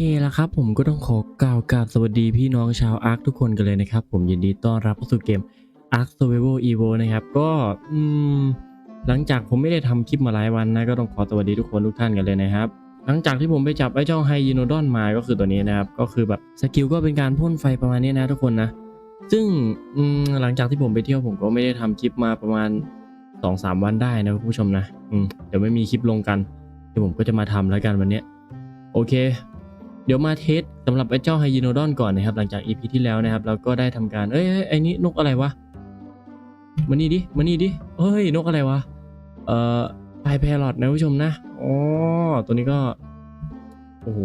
แล้วครับผมก็ต้องขอกล่าวกราบสวัสดีพี่น้องชาวอาร์คทุกคนกันเลยนะครับ ผมยินดีต้อนรับเข้าสู่เกม Ark Survival Evo นะครับ ก็อืมหลังจากผมไม่ได้ทำคลิปมาหลายวันนะก็ต้องขอสวัสดีทุกคนทุกท่านกันเลยนะครับ หลังจากที่ผมไปจับไอ้เจ้าไฮยีโนดอนมาก็คือตัวนี้นะครับ ก็คือแบบสกิลก็เป็นการพ่นไฟประมาณนี้นะทุกคนนะ ซึ่งหลังจากที่ผมไปเที่ยวผมก็ไม่ได้ทำคลิปมาประมาณ 2-3 วันได้นะคุณผู้ชมนะอืมเดี๋ยวไม่มีคลิปลงกันเดี๋ยวผมก็จะมาทำแล้วกันวันนี้โอเค ดี๋ยวมาเทสสำหรับไอ้เจ้าไฮยีโนดอนก่อนนะครับ หลังจาก EP ที่แล้วนะครับเราก็ได้ทำการเอ้ยไอ้นี่นกอะไรวะมานี่ดิมานี่ดิเฮ้ยนกอะไรวะเอ่อไพแพรอตนะผู้ชมนะอ๋อตัวนี้ก็โอ้โห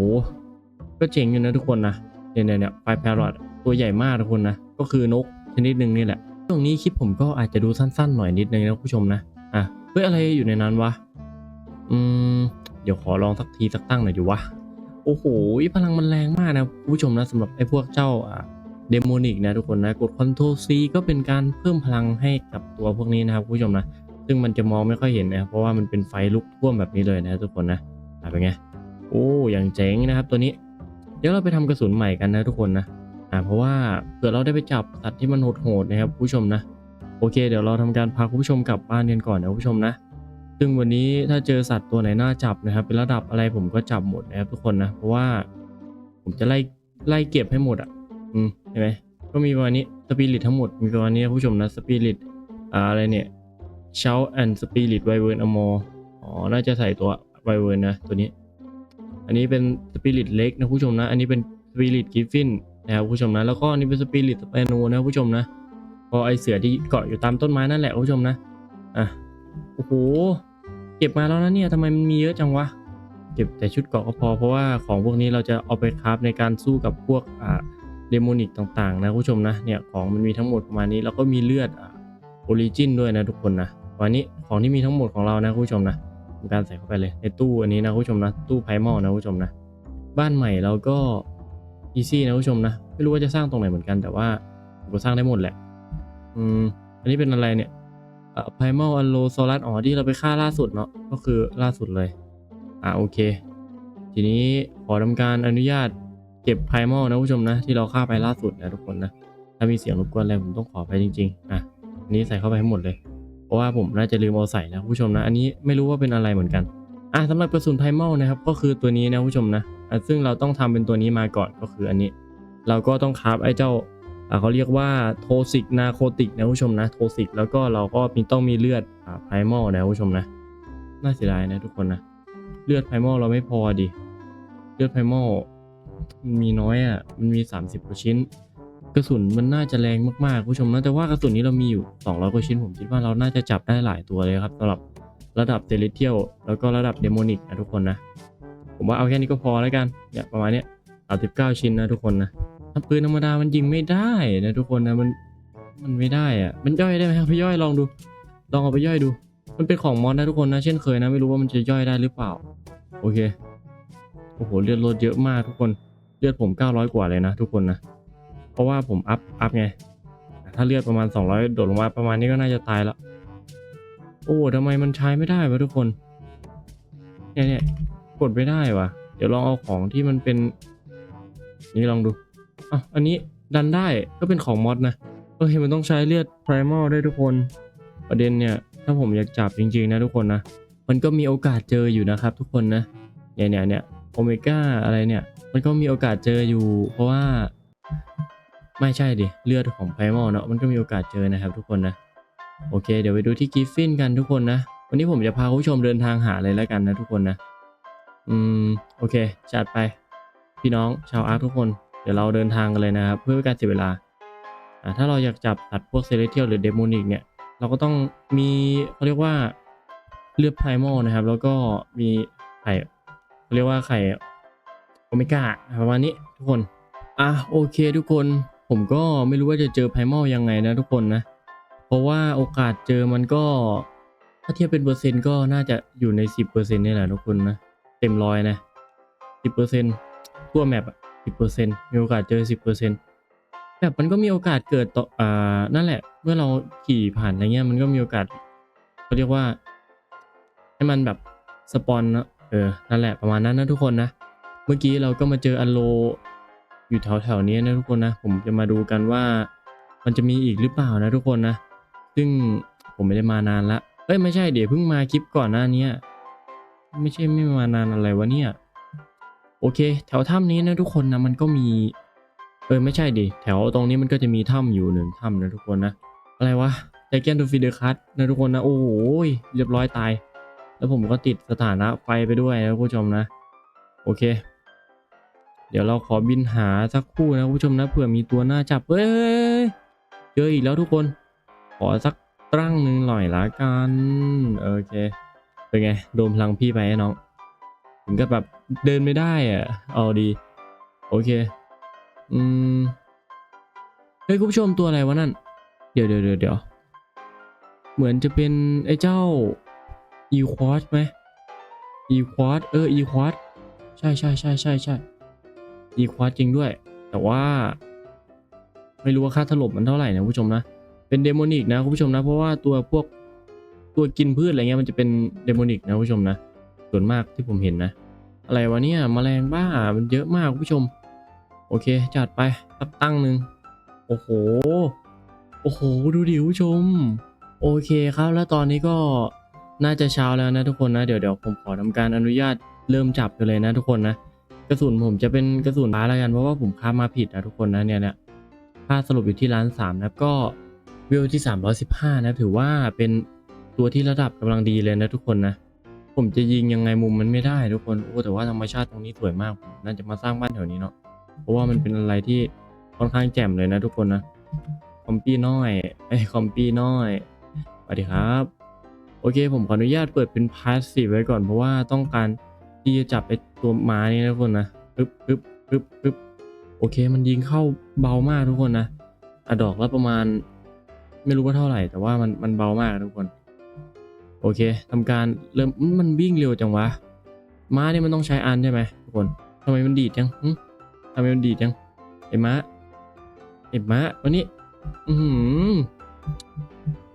ก็เจ๋งอยู่นะทุกคนนะเนี่ยเนี่ยเนี่ยไพแพรอตตัวใหญ่มากทุกคนนะก็คือนกชนิดหนึ่งนี่แหละช่วงนี้คลิปผมก็อาจจะดูสั้นๆหน่อยนิดนึงนะผู้ชมนะอะเฮ้ยอะไรอยู่ในนั้นวะอืมเดี๋ยวขอลองสักทีสักตั้งหน่อยดีวะ โอ้โหพลังมันแรงมากนะผู้ชมนะสำหรับไอ้พวกเจ้าอ่าเดโมนิกนะทุกคนนะกด Ctrl C ก็เป็นการเพิ่มพลังให้กับตัวพวกนี้นะครับผู้ชมนะ ซึ่งมันจะมองไม่ค่อยเห็นนะเพราะว่ามันเป็นไฟลุกท่วมแบบนี้เลยนะทุกคนนะเป็นไงโอ้อย่างเจ๋งนะครับตัวนี้ เดี๋ยวเราไปทำกระสุนใหม่กันนะทุกคนนะอ่าเพราะว่าเผื่อเราได้ไปจับสัตว์ที่มันโหดๆนะครับผู้ชมนะโอเค เดี๋ยวเราทำการพาคุณผู้ชมกลับบ้านกันก่อนนะผู้ชมนะ ซึ่งวันนี้ถ้าเจอสัตว์ตัวไหนน่าจับนะครับ เป็นระดับอะไรผมก็จับหมดนะครับทุกคนนะ เพราะว่าผมจะไล่ไล่เก็บให้หมดอะ อืมเห็นไหมก็มีประมาณนี้สปิริตทั้งหมดมีประมาณนี้ผู้ชมนะสปิริตอ่าอะไรเนี่ยเชลแอนด์สปิริตไวเวิร์นอมออ๋อน่าจะใส่ตัวไวเวิร์นนะตัวนี้ อันนี้เป็นสปิริตเล็กนะผู้ชมนะ อันนี้เป็นสปิริตกิฟฟินนะครับผู้ชมนะ แล้วก็อันนี้เป็นสปิริตสเปโนนะผู้ชมนะพอไอเสือที่เกาะอยู่ตามต้นไม้นั่นแหละผู้ชมนะอะโอ้โห เก็บมาแล้วนะเนี่ยทำไมมันมีเยอะจังวะ เก็บแต่ชุดเกราะก็พอเพราะว่าของพวกนี้เราจะเอาไปคราฟในการสู้กับพวกอ่าเดโมนิกต่างๆ นะคุณผู้ชมนะเนี่ยของมันมีทั้งหมดประมาณนี้ แล้วก็มีเลือดอ่าโอริจินด้วยนะทุกคนนะวันนี้ของที่มีทั้งหมดของเรานะคุณผู้ชมนะทำการใส่เข้าไปเลยในตู้อันนี้นะคุณผู้ชมนะตู้ไพมอลนะคุณผู้ชมนะบ้านใหม่เราก็อีซี่นะคุณผู้ชมนะไม่รู้ว่าจะสร้างตรงไหนเหมือนกันแต่ว่าผมก็สร้างได้หมดแหละอืมอันนี้เป็นอะไรเนี่ย ไพมอลอันโลโซลัสอ๋อที่เราไปฆ่าล่าสุดเนาะก็คือล่าสุดเลย อ่าโอเค ทีนี้ขอทำการอนุญาตเก็บไพมอลนะผู้ชมนะ ที่เราฆ่าไปล่าสุดนะทุกคนนะ ถ้ามีเสียงรบกวนอะไรผมต้องขอไปจริงๆ อะอันนี้ใส่เข้าไปให้หมดเลย เพราะว่าผมน่าจะลืมเอาใส่นะผู้ชมนะ อันนี้ไม่รู้ว่าเป็นอะไรเหมือนกัน อะสำหรับกระสุนไพมอลนะครับ ก็คือตัวนี้นะผู้ชมนะอะซึ่งเราต้องทำเป็นตัวนี้มาก่อนก็คืออันนี้ เราก็ต้องคราฟไอ้เจ้า เขาเรียกว่าโทซิกนาโคติกนะผู้ชมนะโทซิกแล้วก็เราก็มีต้องมีเลือดอ่าไพมอลนะผู้ชมนะน่าเสียดายนะทุกคนนะเลือดไพมอลเราไม่พอดิเลือดไพมอลมันมีน้อยอะมันมี 30กว่าชิ้น กระสุนมันน่าจะแรงมากๆผู้ชมนะแต่ว่ากระสุนนี้เรามีอยู่ 200กว่าชิ้นผมคิดว่าเราน่าจะจับได้หลายตัวเลยครับสำหรับระดับเซเลเทียลแล้วก็ระดับเดโมนิกนะทุกคนนะผมว่าเอาแค่นี้ก็พอแล้วกันเนี่ยประมาณเนี้ย39ชิ้นนะทุกคนนะ ปืนธรรมดามันยิงไม่ได้นะทุกคนนะมันมันไม่ได้อะมันย่อยได้ไหมครับพี่ย่อยลองดู ลองเอาไปย่อยดู มันเป็นของมอสนะทุกคนนะเช่นเคยนะไม่รู้ว่ามันจะย่อยได้หรือเปล่า โอเคโอ้โหเลือดลดเยอะมากทุกคนเลือดผม 900 กว่าเลยนะทุกคนนะเพราะว่าผมอัพอัพไงถ้าเลือดประมาณ 200 โดดลงมาประมาณนี้ก็น่าจะตายแล้วโอ้ทำไมมันใช้ไม่ได้วะทุกคนเนี่ยเนี่ยกดไม่ได้วะเดี๋ยวลองเอาของที่มันเป็น นี่ลองดู อะอันนี้ดันได้ก็เป็นของมอดนะโอเคมันต้องใช้เลือดไพรมอลด้วยทุกคนประเด็นเนี่ย ถ้าผมอยากจับจริง ๆ นะทุกคนนะ มันก็มีโอกาสเจออยู่นะครับ ทุกคนนะเนี่ยเนี่ยเนี่ยโอเมก้าอะไรเนี่ย มันก็มีโอกาสเจออยู่ เพราะว่า ไม่ใช่ดิเลือดของไพรมอลเนาะมันก็มีโอกาสเจอนะครับ ทุกคนนะโอเค เดี๋ยวไปดูที่กิฟฟินกันทุกคนนะวันนี้ผมจะพาคุณผู้ชมเดินทางหาเลยแล้วกันนะทุกคนนะ อืม โอเค จัดไป พี่น้องชาวอาร์ทุกคน เดี๋ยวเราเดินทางกันเลยนะครับ เพื่อการเสียเวลา ถ้าเราอยากจับสัตว์พวกเซเลเทียลหรือเดโมนิกเนี่ย เราก็ต้องมีเขาเรียกว่าเลือดไพรมอลนะครับ แล้วก็มีไข่เขาเรียกว่าไข่โอเมก้าประมาณนี้ทุกคน อะโอเคทุกคนผมก็ไม่รู้ว่าจะเจอไพมอลยังไงนะทุกคนนะ เพราะว่าโอกาสเจอมันก็ ถ้าเทียบเป็นเปอร์เซ็นต์ก็น่าจะอยู่ใน 10%นี่แหละทุกคนนะ เต็มร้อยนะ 10%ทั่วแมปอะ 10%มีโอกาสเจอ 10%แบบมันก็มีโอกาสเกิดต่ออ่านั่นแหละ เมื่อเราขี่ผ่านอะไรเงี้ยมันก็มีโอกาสเขาเรียกว่า ให้มันแบบสปอนเนอะเออ นั่นแหละประมาณนั้นนะทุกคนนะ เมื่อกี้เราก็มาเจออันโล อยู่แถวแถวๆนี้นะทุกคนนะ ผมจะมาดูกันว่า มันจะมีอีกหรือเปล่านะทุกคนนะ ซึ่งผมไม่ได้มานานละเอ้ยไม่ใช่เดี๋ยวเพิ่งมาคลิปก่อนหน้านี้ไม่ใช่ไม่มานานอะไรวะเนี่ย โอเค แถวถ้ำนี้นะทุกคนนะมันก็มี เออไม่ใช่ดิ แถวตรงนี้มันก็จะมีถ้ำอยู่หนึ่งถ้ำนะทุกคนนะ อะไรวะไ i แกน t ูฟิเดอร์คัตนะทุกคนนะ โอ้โหเรียบร้อยตาย แล้วผมก็ติดสถานะไฟไปด้วยนะผู้ชมนะ โอเค เดี๋ยวเราขอบินหาสักคู่นะผู้ชมนะเผื่อมีตัวหน้าจับเฮ้ยเจออีกแล้วทุกคน ขอสักตั้งหนึ่งหน่อยละกัน โอเค เป็นไง โดนพลังพี่ไปไอ้น้อง ถึงกับแบบเดินไม่ได้อะ เอาดี โอเค อืม เฮ้ยคุณผู้ชมตัวอะไรวะนั่น เดี๋ยวเดี๋ยวเดี๋ยวเดี๋ยว เหมือนจะเป็นไอ้เจ้า e q u a d ไหม e q u a d เออ e q u a d ใช่ใช่ใช่ใช่ใช่ e q u a d จริงด้วย แต่ว่า ไม่รู้ว่าค่าถล่มมันเท่าไหร่นะผู้ชมนะ เป็นเดโมนิกนะคุณผู้ชมนะ เพราะว่าตัวพวกตัวกินพืชอะไรเงี้ยมันจะเป็นเดโมนิกนะผู้ชมนะ ส่วนมากที่ผมเห็นนะ อะไรวะเนี่ยแมลงบ้ามันเยอะมากคุณผู้ชม โอเค จัดไปสักตั้งหนึ่งโอ้โห โอ้โห ดูดิคุณผู้ชม โอเคครับ แล้วตอนนี้ก็น่าจะเช้าแล้วนะทุกคนนะ เดี๋ยวเดี๋ยวผมขอทำการอนุญาตเริ่มจับกันเลยนะทุกคนนะ กระสุนผมจะเป็นกระสุนฟ้าแล้วกันเพราะว่าผมค้ามาผิดนะทุกคนนะเนี่ยเนี่ยค่าสรุปอยู่ที่ล้านสามนะก็วิวที่ 315 นะถือว่าเป็นตัวที่ระดับกำลังดีเลยนะทุกคนนะ ผมจะยิงยังไงมุมมันไม่ได้ทุกคนโอ้แต่ว่าธรรมชาติตรงนี้สวยมากน่าจะมาสร้างบ้านแถวนี้เนาะเพราะว่ามันเป็นอะไรที่ค่อนข้างแจ่มเลยนะทุกคนนะคอมปี้น้อยไอ้คอมปี้น้อยสวัสดีครับ โอเคผมขออนุญาตเปิดเป็นพาสซีฟไว้ก่อนเพราะว่าต้องการที่จะจับไอ้ตัวม้านี่นะทุกคนนะปึ๊บปึ๊บปึ๊บปึ๊บโอเคมันยิงเข้าเบามากทุกคนนะอะดอกละประมาณ ไม่รู้ว่าเท่าไหร่ แต่ว่ามันมันเบามากทุกคน โอเคทำการเริ่มมันวิ่งเร็วจังวะม้าเนี่ยมันต้องใช้อันใช่ไหมทุกคนทำไมมันดีดจังทำไมมันดีดจังไอ้ม้าไอ้ม้าวันนี้ อื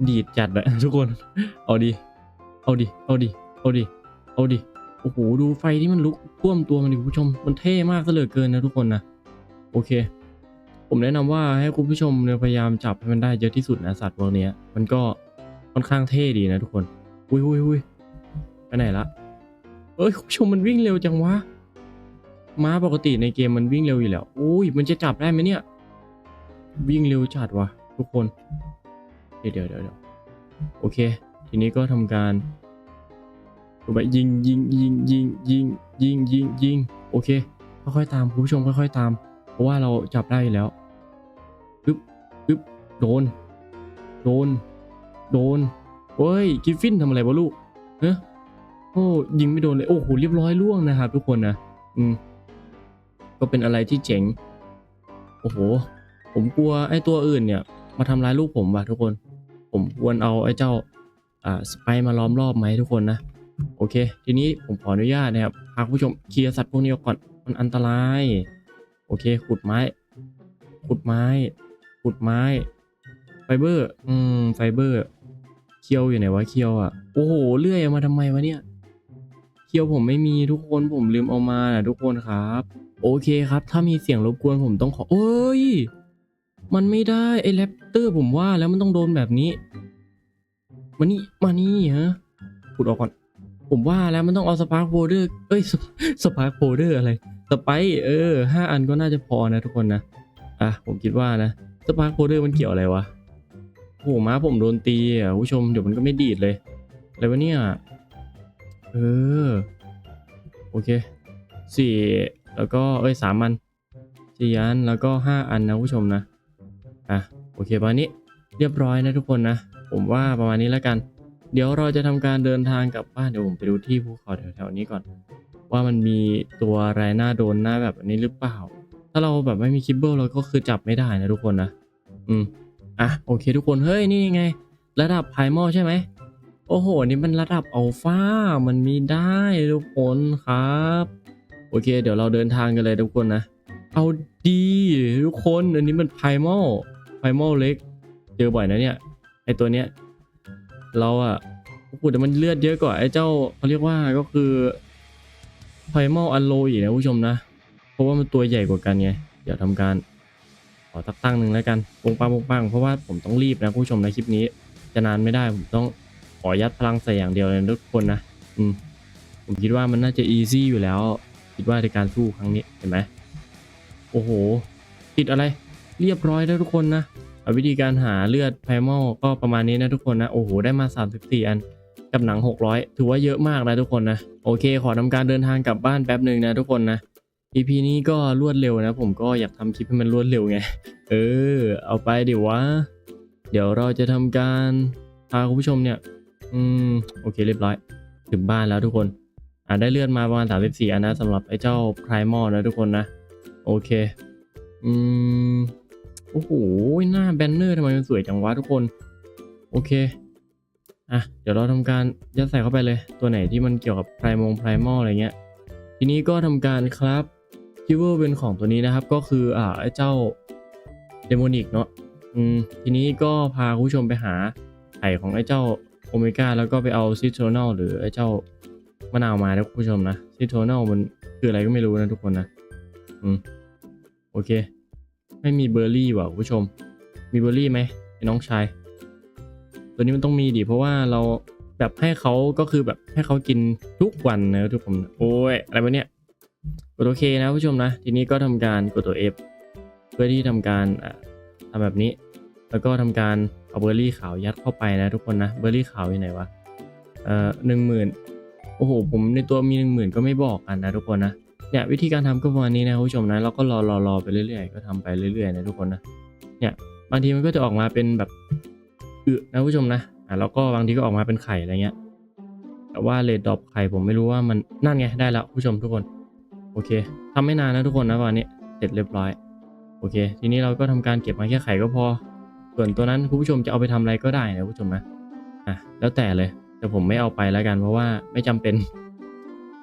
ดีดจัดอะทุกคน เอาดิเอาดิเอาดิเอาดิเอาดิโอ้โหดูไฟที่มันลุกท่วมตัวมันดิคุณผู้ชม มันเท่มากซะเหลือเกินนะทุกคนนะโอเค ผมแนะนำว่าให้คุณผู้ชมเนี่ยพยายามจับให้มันได้เยอะที่สุดนะสัตว์พวกนี้มันก็ค่อนข้างเท่ดีนะทุกคน อุ้ยอุ้ยอุ้ยไปไหนละเอ้ยคุณผู้ชมมันวิ่งเร็วจังวะม้าปกติในเกมมันวิ่งเร็วอยู่แล้วอุ้ยมันจะจับได้ไหมเนี่ย วิ่งเร็วจัดวะทุกคน เดี๋ยวเดี๋ยวเดี๋ยวโอเค ทีนี้ก็ทำการถูกไหมยิงยิงยิงยิงยิงยิงยิงยิงโอเคค่อยๆตามคุณผู้ชมค่อยๆตาม เพราะว่าเราจับได้แล้วปึ๊บปึ๊บโดน โดน โดน เฮ้ยกิฟฟินทำอะไรวะลูกเฮ้โอ้ยิงไม่โดนเลยโอ้โหเรียบร้อยล่วงนะครับทุกคนนะอืมก็เป็นอะไรที่เจ๋งโอ้โห ผมกลัวไอ้ตัวอื่นเนี่ย มาทำร้ายลูกผมว่ะทุกคน ผมควรเอาไอ้เจ้าอ่าสไปร์มาล้อมรอบไหมทุกคนนะโอเค ทีนี้ผมขออนุญาตนะครับพาผู้ชมเคลียร์สัตว์พวกนี้ออกก่อนมันอันตราย โอเค ขุดไม้ ขุดไม้ ขุดไม้ ไฟเบอร์ อืม ไฟเบอร์ เคียวอยู่ไหนวะเคียวอะโอ้โหเลื่อยมาทำไมวะเนี่ยเคียวผมไม่มีทุกคนผมลืมเอามานะทุกคนครับ โอเคครับ ถ้ามีเสียงรบกวนผมต้องขอโอ้ยมันไม่ได้ไอ้แรปเตอร์ผมว่าแล้วมันต้องโดนแบบนี้มานี่มานี่ฮะขุดออกก่อนผมว่าแล้วมันต้องเอาสปาร์คโ o เดอร์เอ้ยสปาร์คโ o เดอร์อะไรสไปเออห้าอันก็น่าจะพอนะทุกคนนะอะผมคิดว่านะสปาร์คโ o เดอร์มันเกี่ยวอะไรวะ โอ้โหม้าผมโดนตีอะผู้ชมเดี๋ยวมันก็ไม่ดีดเลยอะไรวะเนี่ย เออ โอเคสี่แล้วก็เอ้ยสามอันสี่อันแล้วก็ห้าอันนะผู้ชมนะอะโอเคประมาณนี้เรียบร้อยนะทุกคนนะ ผมว่าประมาณนี้แล้วกัน เดี๋ยวเราจะทำการเดินทางกลับบ้านเดี๋ยวผมไปดูที่ภูเขาแถวๆนี้ก่อน ว่ามันมีตัวอะไรหน้าโดนหน้าแบบนี้หรือเปล่า ถ้าเราแบบไม่มีคิบเบิลเราก็คือจับไม่ได้นะทุกคนนะ อืม อะโอเคทุกคนเฮ้ยนี่ไง ระดับไพมอลใช่ไหมโอ้โห นี่มันระดับอัลฟามันมีได้ทุกคนครับ โอเค เดี๋ยวเราเดินทางกันเลยทุกคนนะ เอาดีทุกคน อันนี้มันไพมอลไพมอลเล็ก เจอบ่อยนะเนี่ย ไอตัวเนี้ย เราอะโอ้โหแต่มันเลือดเยอะกว่าไอเจ้าเขาเรียกว่าก็คือไพมอลอันโลอีกนะผู้ชมนะ เพราะว่ามันตัวใหญ่กว่ากันไง เดี๋ยวทำการ ขอตักตั้งหนึ่งแล้วกันปงปังปงปังเพราะว่าผมต้องรีบนะผู้ชมในคลิปนี้ จะนานไม่ได้ผมต้องขอยัดพลังใส่อย่างเดียวเลยทุกคนนะอืมผมคิดว่ามันน่าจะอีซี่อยู่แล้ว คิดว่าในการสู้ครั้งนี้เห็นไหมโอ้โห ติดอะไร เรียบร้อยแล้วทุกคนนะเอาวิธีการหาเลือดไพมอลก็ประมาณนี้นะทุกคนนะ โอ้โห ได้มา 34 อัน กับหนัง 600 ถือว่าเยอะมากนะทุกคนนะ โอเค ขอทำการเดินทางกลับบ้านแป๊บหนึ่งนะทุกคนนะ EP นี้ก็รวดเร็วนะ ผมก็อยากทำคลิปให้มันรวดเร็วไง เออ เอาไปเดี๋ยววะ เดี๋ยวเราจะทำการพาคุณผู้ชมเนี่ย อืม โอเคเรียบร้อย ถึงบ้านแล้วทุกคน อ่าได้เลื่อนมาประมาณ 34 อันนะสำหรับไอ้เจ้า Primal นะทุกคนนะ โอเค อืม โอ้โห หน้าแบนเนอร์ทำไมมันสวยจังวะทุกคน โอเค อะ เดี๋ยวเราทำการยัดใส่เข้าไปเลย ตัวไหนที่มันเกี่ยวกับไพรมงไพรมอลอะไรเงี้ย ทีนี้ก็ทำการครับ คิวเวอร์เป็นของตัวนี้นะครับ ก็คืออ่าไอ้เจ้าเดโมนิกเนาะอืมทีนี้ก็พาคุณผู้ชมไปหาไข่ของไอ้เจ้าโอเมก้าแล้วก็ไปเอาซิโทรนอลหรือไอ้เจ้ามะนาวมานะคุณผู้ชมนะซิโทรนอลมันคืออะไรก็ไม่รู้นะทุกคนนะ อืมโอเค ไม่มีเบอร์รี่ว่ะคุณผู้ชม มีเบอร์รี่ไหมไอ้น้องชายตัวนี้มันต้องมีดิเพราะว่าเราแบบให้เขาก็คือแบบให้เขากินทุกวันนะทุกคนโอ้ยอะไรวะเนี่ย ดโอเคนะผู้ชมนะ ทีนี้ก็ทำการกดตัว F เพื่อที่ทำการอะทำแบบนี้ แล้วก็ทำการเอาเบอร์รี่ขาวยัดเข้าไปนะทุกคนนะเบอร์รี่ขาวอยู่ไหนวะเอ่อหนึ่งหมื่นโอ้โหผมในตัวมีหนึ่งหมื่นก็ไม่บอกกันนะทุกคนนะเนี่ยวิธีการทำก็ประมาณนี้นะผู้ชมนะเราก็รอรอรอไปเรื่อยๆ ก็ทำไปเรื่อยๆนะทุกคนนะเนี่ยบางทีมันก็จะออกมาเป็นแบบอึนะผู้ชมนะอะแล้วก็บางทีก็ออกมาเป็นไข่อะไรเงี้ยแต่ว่าเลดดรอปไข่ผมไม่รู้ว่ามันนั่นไงได้แล้วผู้ชมทุกคน โอเคทำไม่นานนะทุกคนนะวันนี้เสร็จเรียบร้อย โอเค ทีนี้เราก็ทำการเก็บมาแค่ไข่ก็พอ ส่วนตัวนั้นคุณผู้ชมจะเอาไปทำอะไรก็ได้นะผู้ชมนะอะแล้วแต่เลย แต่ผมไม่เอาไปแล้วกันเพราะว่าไม่จำเป็น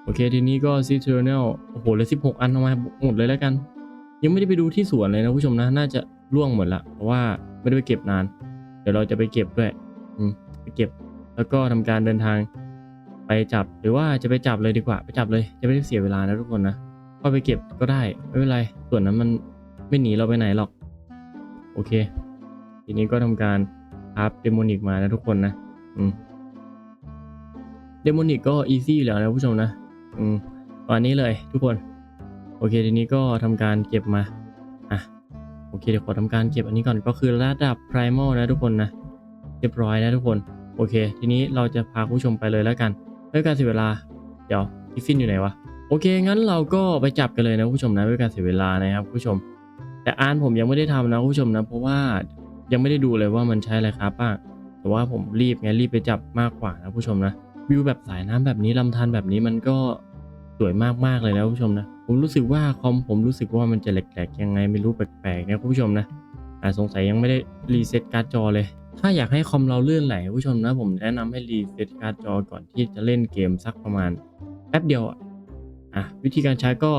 โอเค ทีนี้ก็ซีเทอร์เนลโอ้โหเหลยสิบหกอันเอามาหมดเลยแล้วกัน ยังไม่ได้ไปดูที่สวนเลยนะผู้ชมนะน่าจะล่วงหมดละเพราะว่าไม่ได้ไปเก็บนาน เดี๋ยวเราจะไปเก็บด้วย อืมไปเก็บ แล้วก็ทำการเดินทาง ไปจับหรือว่าจะไปจับเลยดีกว่า ไปจับเลยจะไม่ได้เสียเวลานะทุกคนนะก็ไปเก็บก็ได้ไม่เป็นไรส่วนนั้นมันไม่หนีเราไปไหนหรอก โอเค ทีนี้ก็ทำการพับเดโมนิกมานะทุกคนนะอืมเดโมนิกก็อีซี่อยู่แล้วนะผู้ชมนะอืมตอนนี้เลยทุกคน โอเคทีนี้ก็ทำการเก็บมาอะโอเคเดี๋ยวขอทำการเก็บอันนี้ก่อนก็คือระดับ primal นะทุกคนนะเรียบร้อยนะทุกคน โอเค ทีนี้เราจะพาผู้ชมไปเลยแล้วกัน เป็นการเสียเวลา เดี๋ยวกิฟฟินอยู่ไหนวะ โอเค งั้นเราก็ไปจับกันเลยนะผู้ชมนะไม่เป็นการเสียเวลานะครับผู้ชม แต่อ่านผมยังไม่ได้ทำนะผู้ชมนะ เพราะว่ายังไม่ได้ดูเลยว่ามันใช้อะไรครับบ้าแต่ว่าผมรีบไงรีบไปจับมากกว่านะผู้ชมนะวิวแบบสายน้ำแบบนี้ลำธารแบบนี้มันก็สวยมากๆเลยนะผู้ชมนะ ผมรู้สึกว่าคอมผมรู้สึกว่ามันจะแหลกๆยังไงไม่รู้แปลกๆนะผู้ชมนะอ่าสงสัยยังไม่ได้รีเซ็ตการ์ดจอเลย ถ้าอยากให้คอมเราเลื่อนไหลผู้ชมนะผมแนะนำให้รีเซ็ตการ์ดจอก่อนที่จะเล่นเกมสักประมาณแป๊บเดียวอะวิธีการใช้ก็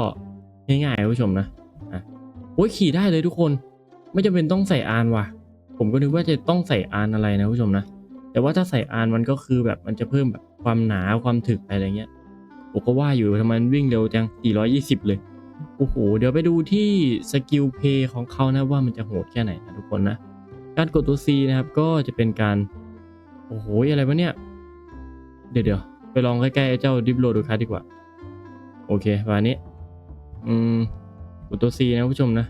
ง่ายๆผู้ชมนะอะโอ้ยขี่ได้เลยทุกคน ไม่จำเป็นต้องใส่อานว่ะ ผมก็นึกว่าจะต้องใส่อานอะไรนะผู้ชมนะแต่ว่าถ้าใส่อานมันก็คือแบบมันจะเพิ่มแบบความหนาความถึกอะไรเงี้ยผมก็ว่าอยู่ทำไมมันวิ่งเร็วจัง 420 เลย โอ้โห เดี๋ยวไปดูที่สกิลเพย์ของเขานะว่ามันจะโหดแค่ไหนนะทุกคนนะ การกดตัว C นะครับ ก็จะเป็นการ โอ้โห อะไรวะเนี่ย เดี๋ยวเดี๋ยวไปลองใกล้ๆไอ้เจ้าดิฟโลดูคัสดีกว่า โอเคประมาณนี้ อืม กดตัว C นะผู้ชมนะ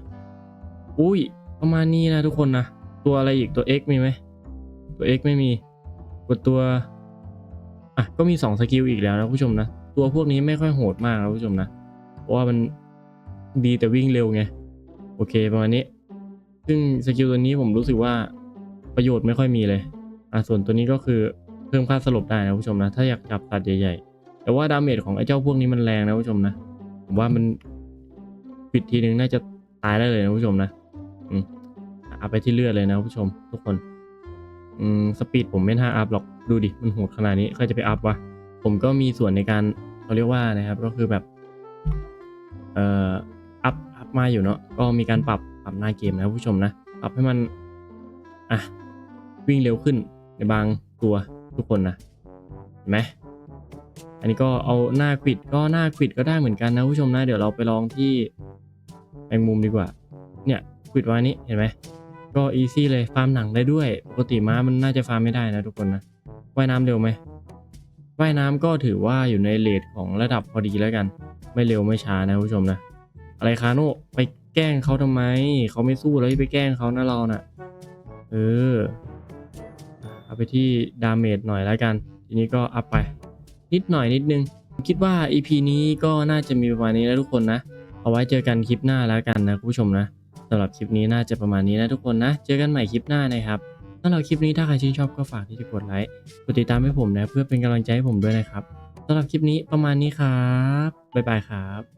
อุ้ย ประมาณนี้นะทุกคนนะ ตัวอะไรอีกตัว X มีไหม ตัว X ไม่มี กดตัว อะ ก็มี 2 สกิลอีกแล้วนะผู้ชมนะ ตัวพวกนี้ไม่ค่อยโหดมากนะผู้ชมนะ เพราะว่ามันดีแต่วิ่งเร็วไง โอเคประมาณนี้ ซึ่งสกิลตัวนี้ผมรู้สึกว่าประโยชน์ไม่ค่อยมีเลย อะส่วนตัวนี้ก็คือเพิ่มค่าสลบได้นะผู้ชมนะ ถ้าอยากจับสัตว์ใหญ่ๆ แต่ว่าดาเมจของไอ้เจ้าพวกนี้มันแรงนะผู้ชมนะ ผมว่ามันปิดทีนึงน่าจะตายได้เลยนะผู้ชมนะอืมเอาไปที่เลือดเลยนะผู้ชม ทุกคน อืมสปีดผมไม่น่าอัพหรอกดูดิมันโหดขนาดนี้ใครจะไปอัพวะผมก็มีส่วนในการเขาเรียกว่านะครับ ก็คือแบบ เอ่ออัพอัพมาอยู่เนาะก็มีการปรับ รับหน้าเกมนะผู้ชมนะปรับให้มันอะวิ่งเร็วขึ้นในบางตัวทุกคนนะเห็นไหมอันนี้ก็เอาหน้าควิดก็หน้าควิดก็ได้เหมือนกันนะผู้ชมนะ เดี๋ยวเราไปลองที่แมงมุมดีกว่า เนี่ยควิดไว้นี้เห็นไหมก็อีซี่เลยฟาร์มหนังได้ด้วยปกติม้ามันน่าจะฟาร์มไม่ได้นะทุกคนนะว่ายน้ำเร็วไหมว่ายน้ำก็ถือว่าอยู่ในเลทของระดับพอดีแล้วกัน ไม่เร็วไม่ช้านะผู้ชมนะ อะไรคาโน่ไป ล้งเขาทำไม เขาไม่สู้แล้วไปแกล้งเขานะเราน่ะ เออ เอาไปที่ดาเมจหน่อยแล้วกัน ทีนี้ก็อัพไป นิดหน่อยนิดนึง คิดว่า EP นี้ก็น่าจะมีประมาณนี้แล้วทุกคนนะ เอาไว้เจอกันคลิปหน้าแล้วกันนะคุณผู้ชมนะสำหรับคลิปนี้น่าจะประมาณนี้นะทุกคนนะ เจอกันใหม่คลิปหน้านะครับสำหรับคลิปนี้ถ้าใครชื่นชอบก็ฝากที่จะกดไลค์กดติดตามให้ผมนะ เพื่อเป็นกำลังใจให้ผมด้วยนะครับสำหรับคลิปนี้ประมาณนี้ครับบ๊ายบายครับ